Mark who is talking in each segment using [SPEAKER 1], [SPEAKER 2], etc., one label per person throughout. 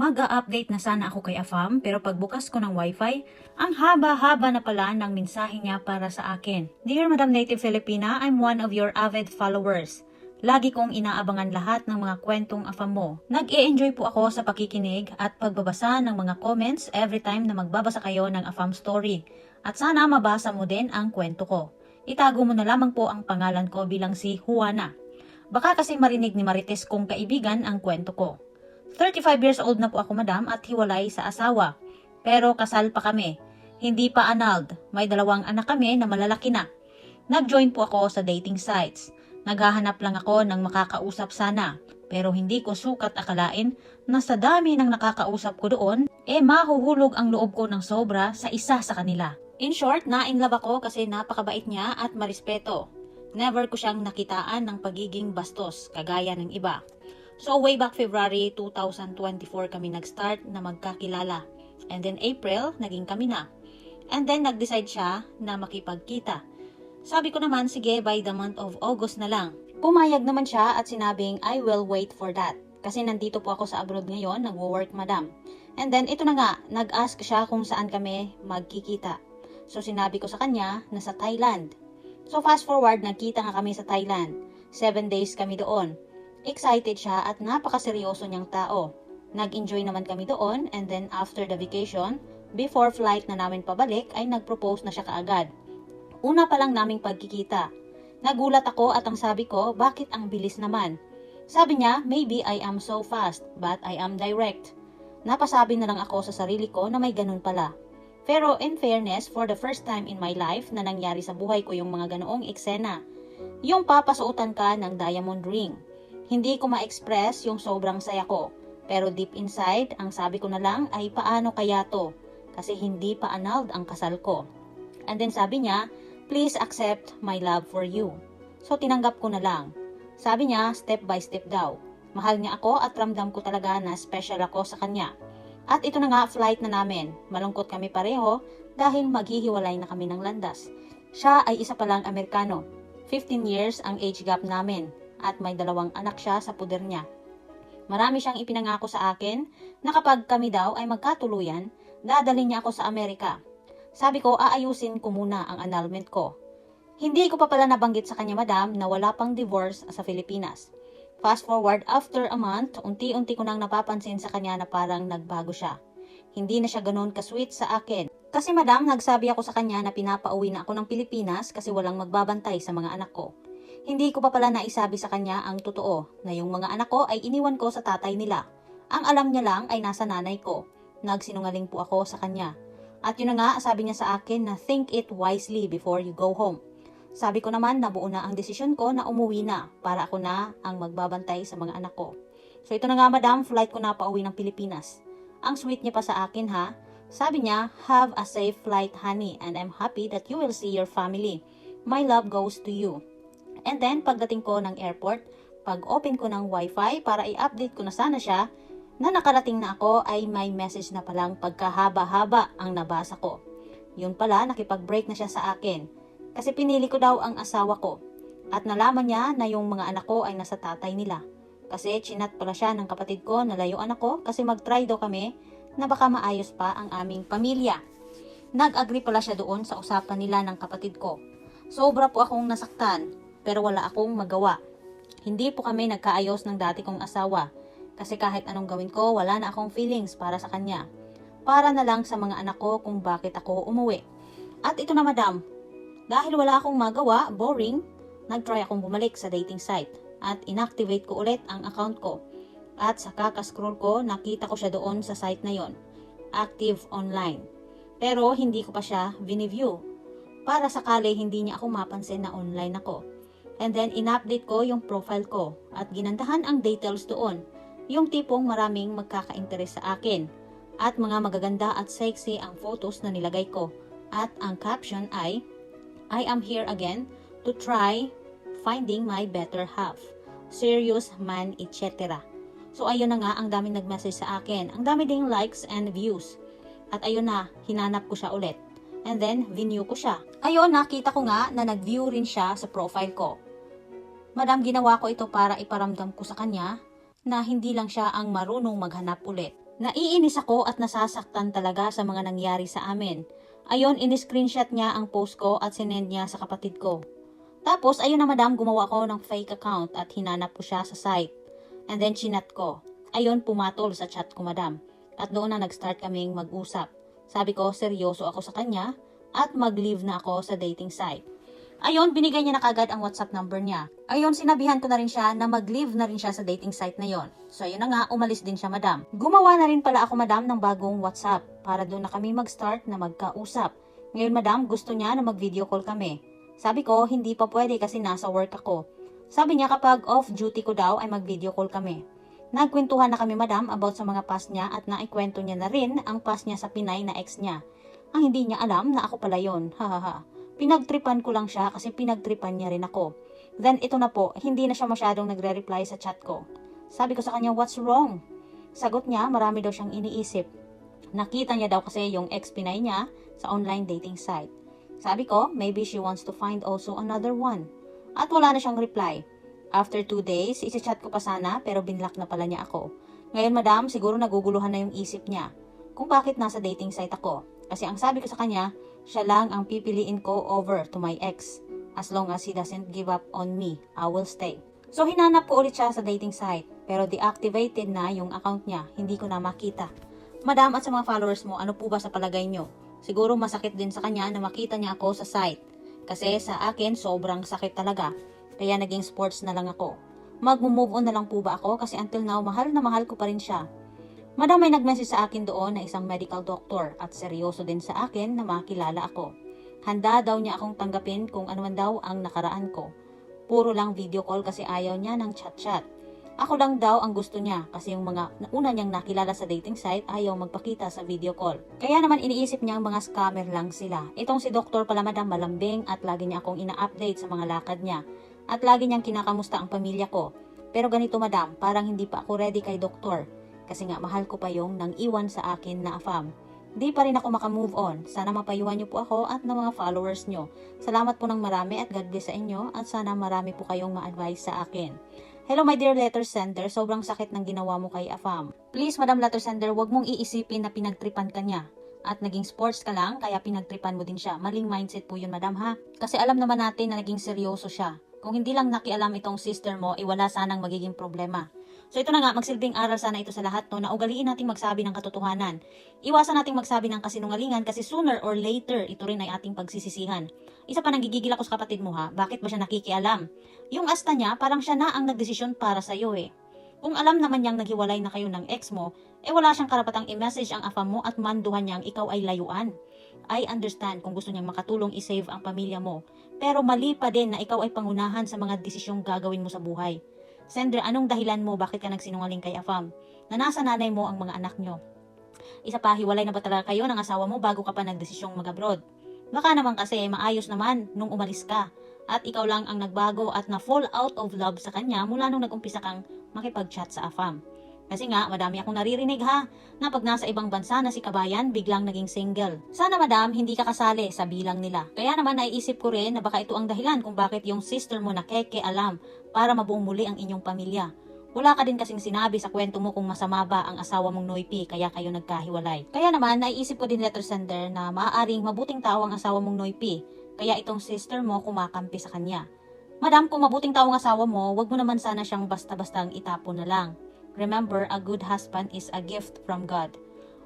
[SPEAKER 1] Mag-a-update na sana ako kay Afam pero pagbukas ko ng wifi, ang haba-haba na pala ng mensahe niya para sa akin. Dear Madam Native Filipina, I'm one of your avid followers. Lagi kong inaabangan lahat ng mga kwentong Afam mo. Nag-e-enjoy po ako sa pakikinig at pagbabasa ng mga comments every time na magbabasa kayo ng Afam story. At sana mabasa mo din ang kwento ko. Itago mo na lamang po ang pangalan ko bilang si Juana. Baka kasi marinig ni Marites kong kaibigan ang kwento ko. 35 years old na po ako madam at hiwalay sa asawa. Pero kasal pa kami. Hindi pa annulled. May dalawang anak kami na malalaki na. Nag-join po ako sa dating sites. Naghahanap lang ako ng makakausap sana. Pero hindi ko sukat akalain na sa dami ng nakakausap ko doon, eh mahuhulog ang loob ko ng sobra sa isa sa kanila. In short, na-in love ako kasi napakabait niya at marespeto. Never ko siyang nakitaan ng pagiging bastos, kagaya ng iba. So way back February 2024 kami nag-start na magkakilala. And then April, naging kami na. And then nag-decide siya na makipagkita. Sabi ko naman, sige, by the month of August na lang. Pumayag naman siya at sinabing, I will wait for that. Kasi nandito po ako sa abroad ngayon, nagwo-work madam. And then ito na nga, nag-ask siya kung saan kami magkikita. So sinabi ko sa kanya na sa Thailand. So fast forward, nagkita nga kami sa Thailand. Seven days kami doon. Excited siya at napakaseryoso niyang tao. Nag-enjoy naman kami doon and then after the vacation, before flight na namin pabalik ay nag-propose na siya kaagad. Una pa lang naming pagkikita. Nagulat ako at ang sabi ko, bakit ang bilis naman? Sabi niya, maybe I am so fast, but I am direct. Napasabi na lang ako sa sarili ko na may ganun pala. Pero in fairness, for the first time in my life na nangyari sa buhay ko yung mga ganoong eksena, yung papasuotan ka ng diamond ring. Hindi ko ma-express yung sobrang saya ko. Pero deep inside, ang sabi ko na lang ay paano kaya to? Kasi hindi pa annulled ang kasal ko. And then sabi niya, please accept my love for you. So tinanggap ko na lang. Sabi niya, step by step daw. Mahal niya ako at ramdam ko talaga na special ako sa kanya. At ito na nga flight na namin. Malungkot kami pareho dahil maghihiwalay na kami ng landas. Siya ay isa palang Amerikano. 15 years ang age gap namin at may dalawang anak siya sa puder niya. Marami siyang ipinangako sa akin na kapag kami daw ay magkatuluyan, dadalhin niya ako sa Amerika. Sabi ko, aayusin ko muna ang annulment ko. Hindi ko pa pala nabanggit sa kanya, madam, na wala pang divorce sa Pilipinas. Fast forward, after a month, unti-unti ko nang napapansin sa kanya na parang nagbago siya. Hindi na siya ganoon ka-sweet sa akin. Kasi madam, nagsabi ako sa kanya na pinapauwi na ako ng Pilipinas kasi walang magbabantay sa mga anak ko. Hindi ko pa pala naisabi sa kanya ang totoo na yung mga anak ko ay iniwan ko sa tatay nila. Ang alam niya lang ay nasa nanay ko. Nagsinungaling po ako sa kanya. At yun na nga, sabi niya sa akin na think it wisely before you go home. Sabi ko naman na buo na ang desisyon ko na umuwi na para ako na ang magbabantay sa mga anak ko. So ito na nga madam, flight ko na pauwi ng Pilipinas. Ang sweet niya pa sa akin ha. Sabi niya, have a safe flight honey and I'm happy that you will see your family. My love goes to you. And then, pagdating ko ng airport, pag open ko ng wifi para i-update ko na sana siya, na nakarating na ako ay may message na palang pagkahaba-haba ang nabasa ko. Yun pala, nakipag-break na siya sa akin. Kasi pinili ko daw ang asawa ko. At nalaman niya na yung mga anak ko ay nasa tatay nila. Kasi chinat pala siya ng kapatid ko na layuan ako kasi mag-try daw kami na baka maayos pa ang aming pamilya. Nag-agree pala siya doon sa usapan nila ng kapatid ko. Sobra po akong nasaktan pero wala akong magawa. Hindi po kami nagkaayos ng dati kong asawa kasi kahit anong gawin ko, wala na akong feelings para sa kanya. Para na lang sa mga anak ko kung bakit ako umuwi. At ito na madam, dahil wala akong magawa, boring, nag-try akong bumalik sa dating site at inactivate ko ulit ang account ko. At sa kakascroll ko, nakita ko siya doon sa site na yon, active online. Pero hindi ko pa siya biniview para sakali hindi niya ako mapansin na online ako. And then, in-update ko yung profile ko at ginandahan ang details doon. Yung tipong maraming magkaka-interest sa akin. At mga magaganda at sexy ang photos na nilagay ko. At ang caption ay, I am here again to try finding my better half. Serious man, etc. So ayun na nga, ang daming nag-message sa akin. Ang dami ding likes and views. At ayun na, hinanap ko siya ulit. And then, view ko siya. Ayun, nakita ko nga na nag-view rin siya sa profile ko. Madam, ginawa ko ito para iparamdam ko sa kanya na hindi lang siya ang marunong maghanap ulit. Naiinis ako at nasasaktan talaga sa mga nangyari sa amin. Ayon, in-screenshot niya ang post ko at sinend niya sa kapatid ko. Tapos, ayun na madam, gumawa ko ng fake account at hinanap ko siya sa site. And then, chinat ko. Ayun, pumatol sa chat ko madam. At doon na nag-start kaming mag-usap. Sabi ko, seryoso ako sa kanya at mag-leave na ako sa dating site. Ayun, binigay niya na kagad ang WhatsApp number niya. Ayun, sinabihan ko na rin siya na mag-leave na rin siya sa dating site na yon. So, ayun na nga, umalis din siya, madam. Gumawa na rin pala ako, madam, ng bagong WhatsApp para doon na kami mag-start na magkausap. Ngayon, madam, gusto niya na mag-video call kami. Sabi ko, hindi pa pwede kasi nasa work ako. Sabi niya kapag off-duty ko daw ay mag-video call kami. Nagkwentuhan na kami, madam, about sa mga past niya at naikwento niya na rin ang past niya sa Pinay na ex niya. Ang hindi niya alam na ako pala yon. Hahaha. Pinagtripan ko lang siya kasi pinagtripan niya rin ako. Then ito na po, hindi na siya masyadong nagre-reply sa chat ko. Sabi ko sa kanya, what's wrong? Sagot niya, marami daw siyang iniisip. Nakita niya daw kasi yung ex-pinay niya sa online dating site. Sabi ko, maybe she wants to find also another one. At wala na siyang reply. After two days, isi-chat ko pa sana pero binlock na pala niya ako. Ngayon madam, siguro naguguluhan na yung isip niya kung bakit nasa dating site ako. Kasi ang sabi ko sa kanya, siya lang ang pipiliin ko over to my ex. As long as he doesn't give up on me, I will stay. So hinanap ko ulit siya sa dating site, pero deactivated na yung account niya, hindi ko na makita. Madam at sa mga followers mo, ano po ba sa palagay nyo? Siguro masakit din sa kanya na makita niya ako sa site. Kasi sa akin, sobrang sakit talaga. Kaya naging sports na lang ako. Mag-move on na lang po ba ako? Kasi until now, mahal na mahal ko pa rin siya. Madam may nag-message sa akin doon na isang medical doctor at seryoso din sa akin na makilala ako. Handa daw niya akong tanggapin kung ano man daw ang nakaraan ko. Puro lang video call kasi ayaw niya ng chat-chat. Ako lang daw ang gusto niya kasi yung mga una niyang nakilala sa dating site ayaw magpakita sa video call. Kaya naman iniisip niya ang mga scammer lang sila. Itong si doktor pala madam malambing at lagi niya akong ina-update sa mga lakad niya. At lagi niyang kinakamusta ang pamilya ko. Pero ganito madam, parang hindi pa ako ready kay doktor kasi nga mahal ko pa yung nang iwan sa akin na afam. Di pa rin ako makamove on. Sana mapayuhan niyo po ako at ng mga followers niyo. Salamat po ng marami at God bless sa inyo at sana marami po kayong ma-advise sa akin. Hello my dear letter sender, sobrang sakit ng ginawa mo kay Afam. Please Madam Letter Sender, wag mong iisipin na pinagtripan ka niya. At naging sports ka lang, kaya pinagtripan mo din siya. Maling mindset po yun, madam ha. Kasi alam naman natin na naging seryoso siya. Kung hindi lang nakialam itong sister mo, iwala sanang magiging problema. So ito na nga, magsilbing aral sana ito sa lahat no, na ugaliin nating magsabi ng katotohanan. Iwasan nating magsabi ng kasinungalingan kasi sooner or later, ito rin ay ating pagsisisihan. Isa pa nanggigigil ako sa kapatid mo ha, bakit ba siya nakikialam? Yung asta niya, parang siya na ang nagdesisyon para sa'yo eh. Kung alam naman niyang naghiwalay na kayo ng ex mo, eh wala siyang karapatang i-message ang afam mo at manduhan niyang ikaw ay layuan. I understand kung gusto niyang makatulong i-save ang pamilya mo. Pero mali pa din na ikaw ay pangunahan sa mga desisyong gagawin mo sa buhay. Sandra, anong dahilan mo bakit ka nagsinungaling kay Afam? Na nasa nanay mo ang mga anak nyo. Isa pa, hiwalay na ba talaga kayo ng asawa mo bago ka pa nagdesisyong mag-abroad? Baka naman kasi maayos naman nung umalis ka at ikaw lang ang nagbago at na-fall out of love sa kanya mula nung nag-umpisa kang makipag-chat sa Afam. Kasi nga, madami akong naririnig ha, na pag nasa ibang bansa na si Kabayan, biglang naging single. Sana madam, hindi ka kasali sa bilang nila. Kaya naman naiisip ko rin na baka ito ang dahilan kung bakit yung sister mo na keke alam para mabuong muli ang inyong pamilya. Wala ka din kasing sinabi sa kwento mo kung masama ba ang asawa mong Noipi kaya kayo nagkahiwalay. Kaya naman, naiisip ko din letter sender na maaaring mabuting tao ang asawa mong Noipi, kaya itong sister mo kumakampi sa kanya. Madam, kung mabuting tao ang asawa mo, wag mo naman sana siyang basta-bastang itapon na lang. Remember, a good husband is a gift from God.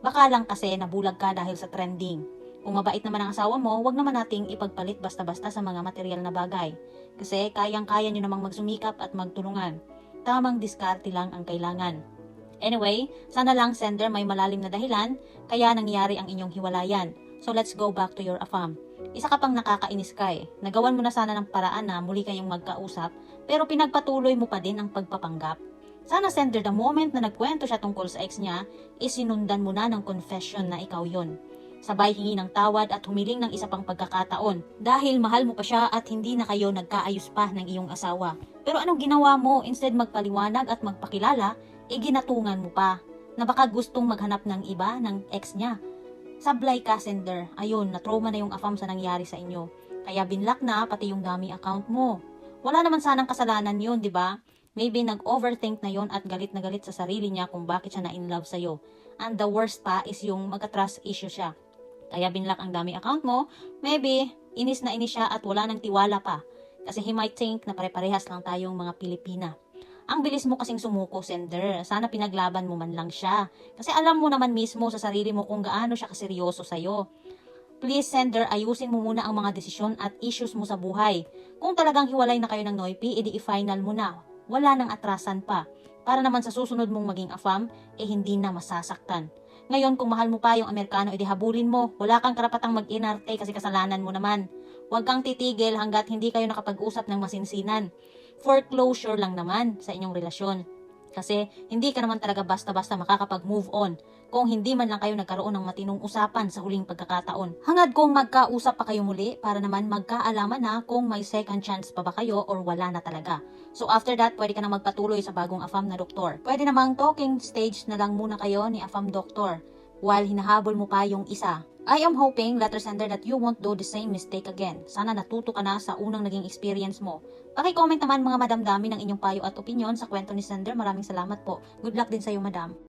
[SPEAKER 1] Baka lang kasi nabulag ka dahil sa trending. Kung mabait naman ang asawa mo, wag naman nating ipagpalit basta-basta sa mga material na bagay. Kasi kayang-kaya nyo namang magsumikap at magtulungan. Tamang diskarte lang ang kailangan. Anyway, sana lang sender may malalim na dahilan kaya nangyari ang inyong hiwalayan. So let's go back to your afam. Isa ka pang nakakainis ka eh. Nagawan mo na sana ng paraan na muli kayong magkausap pero pinagpatuloy mo pa din ang pagpapanggap. Sana sender the moment na nagkwento siya tungkol sa ex niya, isinundan mo na ng confession na ikaw yon. Sabay hingi ng tawad at humiling ng isa pang pagkakataon dahil mahal mo pa siya at hindi na kayo nagkaayos pa ng iyong asawa. Pero anong ginawa mo instead magpaliwanag at magpakilala, iginatungan mo pa na baka gustong maghanap ng iba ng ex niya. Sablay ka sender, ayun, na-trauma na yung afam sa nangyari sa inyo. Kaya binlock na pati yung dami account mo. Wala naman sanang kasalanan yun, di ba? Maybe nag-overthink na yon at galit na galit sa sarili niya kung bakit siya na in love sa'yo. And the worst pa is yung magka-trust issue siya. Kaya binlock ang daming account mo, maybe inis na inis siya at wala nang tiwala pa. Kasi he might think na pare-parehas lang tayong mga Pilipina. Ang bilis mo kasing sumuko, sender. Sana pinaglaban mo man lang siya. Kasi alam mo naman mismo sa sarili mo kung gaano siya kaseryoso sa'yo. Please, sender, ayusin mo muna ang mga desisyon at issues mo sa buhay. Kung talagang hiwalay na kayo ng Noipi, edi i-final mo na. Wala nang atrasan pa. Para naman sa susunod mong maging afam, eh hindi na masasaktan. Ngayon, kung mahal mo pa yung Amerikano, edi habulin mo. Wala kang karapatang mag-inarte kasi kasalanan mo naman. Huwag kang titigil hanggat hindi kayo nakapag-usap ng masinsinan. Foreclosure lang naman sa inyong relasyon. Kasi hindi ka naman talaga basta-basta makakapag-move on kung hindi man lang kayo nagkaroon ng matinong usapan sa huling pagkakataon. Hangad kung magkausap pa kayo muli para naman magkaalaman na kung may second chance pa ba kayo or wala na talaga. So after that, pwede ka na magpatuloy sa bagong AFAM na doktor. Pwede namang talking stage na lang muna kayo ni AFAM doktor while hinahabol mo pa yung isa. I am hoping, letter sender, that you won't do the same mistake again. Sana natuto ka na sa unang naging experience mo. Paki-comment naman mga madamdami ng inyong payo at opinion sa kwento ni sender. Maraming salamat po. Good luck din sa iyo, madam.